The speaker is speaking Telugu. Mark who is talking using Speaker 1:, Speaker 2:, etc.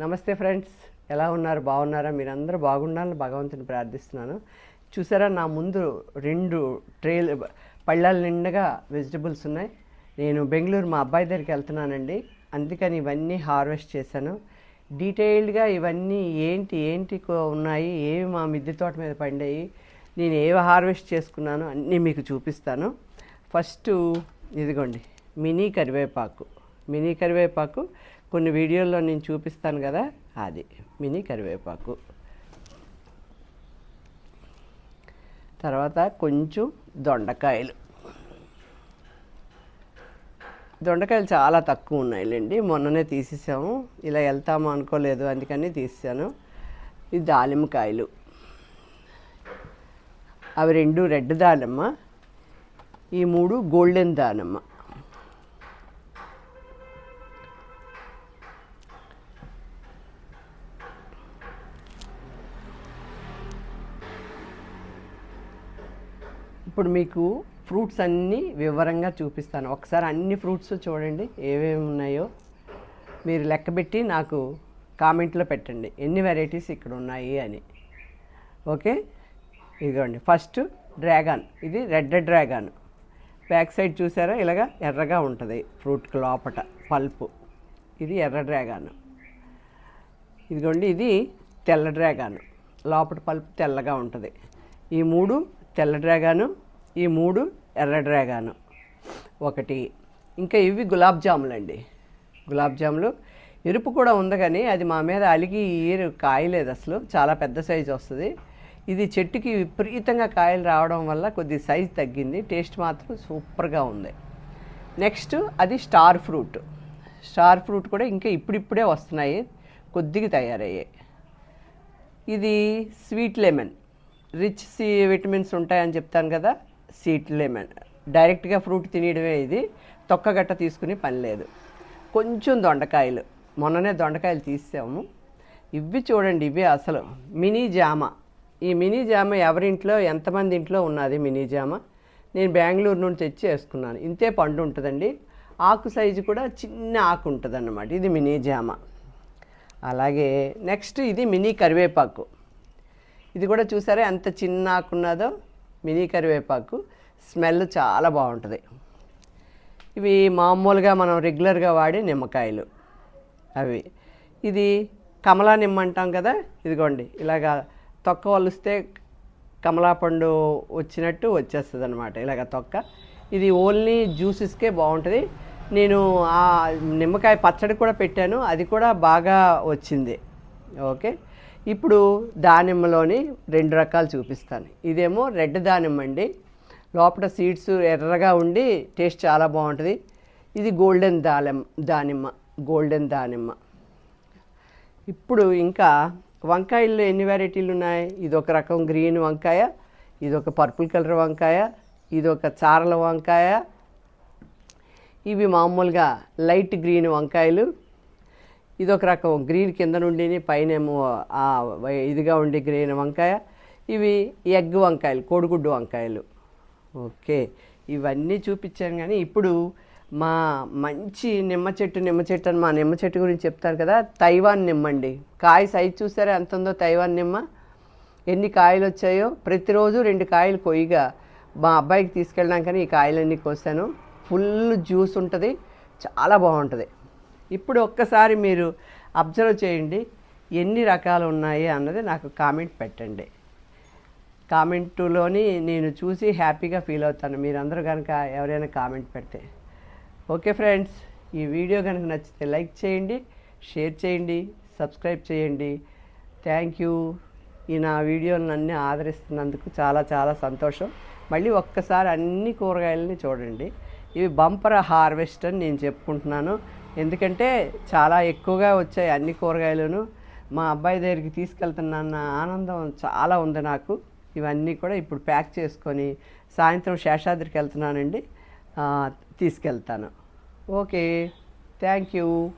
Speaker 1: నమస్తే ఫ్రెండ్స్ ఎలా ఉన్నారు? బాగున్నారా? మీరందరూ బాగుండాలని భగవంతుని ప్రార్థిస్తున్నాను. చూసారా నా ముందు రెండు ట్రేలు పళ్ళాల నిండుగా వెజిటబుల్స్ ఉన్నాయి. నేను బెంగళూరు మా అబ్బాయి దగ్గరికి వెళ్తున్నానండి. అందుకని ఇవన్నీ హార్వెస్ట్ చేశాను. డీటెయిల్డ్గా ఇవన్నీ ఏంటి ఏంటి ఉన్నాయి ఏవి మా మిద్దె తోట మీద పండాయి నేను ఏవి హార్వెస్ట్ చేసుకున్నాను అన్నీ మీకు చూపిస్తాను. ఫస్ట్ ఇదిగోండి మినీ కరివేపాకు. మినీ కరివేపాకు కొన్ని వీడియోల్లో నేను చూపిస్తాను కదా? అది మినీ కరివేపాకు. తర్వాత కొంచెం దొండకాయలు. దొండకాయలు చాలా తక్కువ ఉన్నాయిలేండి. మొన్ననే తీసేసాము. ఇలా వెళ్తాము అనుకోలేదు అందుకని తీసాను ఇది దానిమ్మకాయలు. అవి రెండు రెడ్ దానిమ్మ ఈ మూడు గోల్డెన్ దానిమ్మ. ఇప్పుడు మీకు ఫ్రూట్స్ అన్నీ వివరంగా చూపిస్తాను. ఒకసారి అన్ని ఫ్రూట్స్ చూడండి ఏమేమి ఉన్నాయో. మీరు లెక్కబెట్టి నాకు కామెంట్లో పెట్టండి. ఎన్ని వెరైటీస్ ఇక్కడ ఉన్నాయి అని. ఓకే? ఇదిగోండి. First dragon. ఇది రెడ్ డ్రాగన్. బ్యాక్ సైడ్ చూసారా? ఇలాగా ఎర్రగా ఉంటుంది ఫ్రూట్కి లోపట పల్పు. ఇది ఎర్ర డ్రాగన్. ఇదిగోండి ఇది తెల్ల డ్రాగన్. లోపల పల్పు తెల్లగా ఉంటుంది. ఈ మూడు తెల్ల డ్రాగాను ఈ మూడు ఎర్ర డ్రాగాను. ఒకటి ఇంకా ఇవి గులాబ్ జాములు అండి గులాబ్ జాములు. ఎరుపు కూడా ఉంది కానీ అది మా మీద అలిగి ఏరు కాయలేదు అసలు. చాలా పెద్ద సైజు వస్తుంది. ఇది చెట్టుకి విపరీతంగా కాయలు రావడం వల్ల కొద్ది సైజు తగ్గింది. టేస్ట్ మాత్రం సూపర్గా ఉంది. నెక్స్ట్ అది స్టార్ ఫ్రూట్. స్టార్ ఫ్రూట్ కూడా ఇంకా ఇప్పుడిప్పుడే వస్తున్నాయి. కొద్దిగా తయారయ్యాయి. ఇది sweet lemon. Rich C vitamins ఉంటాయని చెప్తాను కదా సీట్ లెమన్. డైరెక్ట్గా ఫ్రూట్ తినేయడమే ఇది తొక్క గట్ట తీసుకుని పని లేదు. కొంచెం దొండకాయలు. మొన్ననే దొండకాయలు తీసాము. ఇవి చూడండి ఇవి అసలు మినీ జామ. ఈ మినీ జామ ఎవరింట్లో ఎంతమంది ఇంట్లో ఉన్నది మినీ జామ? నేను బెంగళూరు నుండి తెచ్చి వేసుకున్నాను. ఇంతే పండు ఉంటుందండి. ఆకు సైజు కూడా చిన్న ఆకు ఉంటుంది ఇది మినీ జామ. అలాగే నెక్స్ట్ ఇది మినీ కరివేపాకు. ఇది కూడా చూసారా? ఎంత చిన్న ఆకున్నదో మినీ కరివేపాకు. స్మెల్ చాలా బాగుంటుంది. ఇవి మామూలుగా మనం రెగ్యులర్గా వాడే నిమ్మకాయలు. అవి. ఇది కమలా నిమ్మ అంటాం కదా? ఇదిగోండి. ఇలాగా తొక్క వలిస్తే కమలా పండు వచ్చినట్టు వచ్చేస్తుంది అనమాట ఇలాగ తొక్క. ఇది ఓన్లీ జ్యూసెస్కే బాగుంటుంది. నేను ఆ నిమ్మకాయ పచ్చడి కూడా పెట్టాను. అది కూడా బాగా వచ్చింది. ఓకే? ఇప్పుడు దానిమ్మలోని రెండు రకాలు చూపిస్తాను. ఇదేమో రెడ్ దానిమ్మ అండి లోపల సీడ్స్ ఎర్రగా ఉండి టేస్ట్ చాలా బాగుంటుంది. ఇది గోల్డెన్ దానిమ్మ దానిమ్మ గోల్డెన్ దానిమ్మ. ఇప్పుడు ఇంకా వంకాయల్లో ఎన్ని వెరైటీలు ఉన్నాయి? ఇది ఒక రకం గ్రీన్ వంకాయ ఇది ఒక పర్పుల్ కలర్ వంకాయ ఇది ఒక చారల వంకాయ. ఇవి మామూలుగా లైట్ గ్రీన్ వంకాయలు. ఇది ఒక రకం. గ్రీన్ కింద నుండి పైనేమో ఇదిగా ఉండే గ్రీన్ వంకాయ ఇవి ఎగ్ వంకాయలు కోడిగుడ్డు వంకాయలు. ఓకే. ఇవన్నీ చూపించాను కానీ ఇప్పుడు మా మంచి నిమ్మ చెట్టు నిమ్మ చెట్టు అని మా నిమ్మ చెట్టు గురించి చెప్తారు కదా తైవాన్ నిమ్మ అండి. కాయ సైజ్ చూసారా? ఎంత ఉందో తైవాన్ నిమ్మ? ఎన్ని కాయలు వచ్చాయో? ప్రతిరోజు రెండు కాయలు కొయ్యగా మా అబ్బాయికి తీసుకెళ్ళడానికని ఈ కాయలన్నీ కోసాను. ఫుల్ జ్యూస్ ఉంటుంది చాలా బాగుంటుంది. ఇప్పుడు ఒక్కసారి మీరు అబ్జర్వ్ చేయండి ఎన్ని రకాలు ఉన్నాయి అన్నది నాకు కామెంట్ పెట్టండి. కామెంటులోని నేను చూసి హ్యాపీగా ఫీల్ అవుతాను. మీరందరూ కనుక ఎవరైనా కామెంట్ పెడితే. ఓకే ఫ్రెండ్స్ ఈ వీడియో కనుక నచ్చితే లైక్ చేయండి షేర్ చేయండి సబ్స్క్రైబ్ చేయండి. Thank you. ఈ నా వీడియోలను అన్నీ ఆదరిస్తున్నందుకు చాలా చాలా సంతోషం. మళ్ళీ ఒక్కసారి అన్ని కూరగాయలని చూడండి. ఇవి బంపర్ హార్వెస్ట్ అని నేను చెప్పుకుంటున్నాను. ఎందుకంటే చాలా ఎక్కువగా వచ్చాయి అన్ని కూరగాయలను. మా అబ్బాయి దగ్గరికి తీసుకెళ్తున్నాన్న ఆనందం చాలా ఉంది నాకు. ఇవన్నీ కూడా ఇప్పుడు ప్యాక్ చేసుకొని సాయంత్రం శేషాద్రికి వెళ్తున్నానండి. తీసుకెళ్తాను. ఓకే. Thank you.